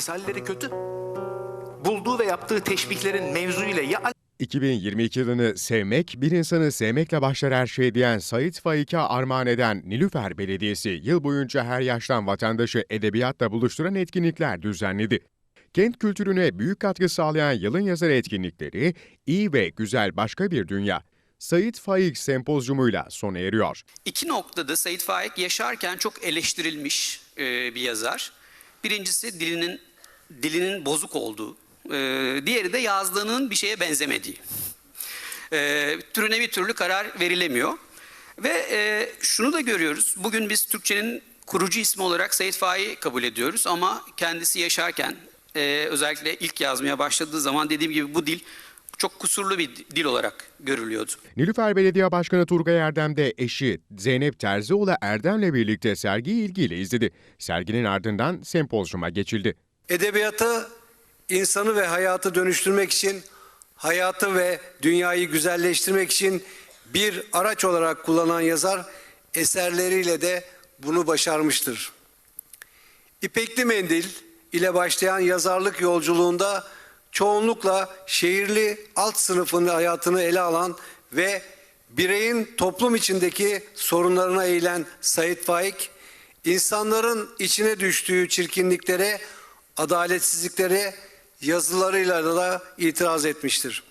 misalleri kötü. Bulduğu ve yaptığı teşbihlerin mevzu ile ya 2022 yılını sevmek, bir insanı sevmekle başlar her şey diyen Sait Faik'e armağan eden Nilüfer Belediyesi yıl boyunca her yaştan vatandaşı edebiyatla buluşturan etkinlikler düzenledi. Kent kültürüne büyük katkı sağlayan yılın yazarı etkinlikleri, iyi ve güzel başka bir dünya. Sait Faik sempozyumuyla sona eriyor. İki noktada Said Faik yaşarken çok eleştirilmiş e, bir yazar. Birincisi dilinin dilinin bozuk olduğu, e, diğeri de yazdığının bir şeye benzemediği. E, türüne bir türlü karar verilemiyor. Ve e, şunu da görüyoruz. Bugün biz Türkçenin kurucu ismi olarak Said Faik'i kabul ediyoruz ama kendisi yaşarken e, özellikle ilk yazmaya başladığı zaman dediğim gibi bu dil çok kusurlu bir dil olarak görülüyordu. Nilüfer Belediye Başkanı Turgay Erdem de eşi Zeynep Terzioğlu Erdem'le birlikte sergiyi ilgiyle izledi. Serginin ardından sempozyuma geçildi. Edebiyatı insanı ve hayatı dönüştürmek için, hayatı ve dünyayı güzelleştirmek için bir araç olarak kullanan yazar eserleriyle de bunu başarmıştır. İpekli Mendil ile başlayan yazarlık yolculuğunda çoğunlukla şehirli alt sınıfın hayatını ele alan ve bireyin toplum içindeki sorunlarına eğilen Said Faik, insanların içine düştüğü çirkinliklere, adaletsizliklere yazılarıyla da itiraz etmiştir.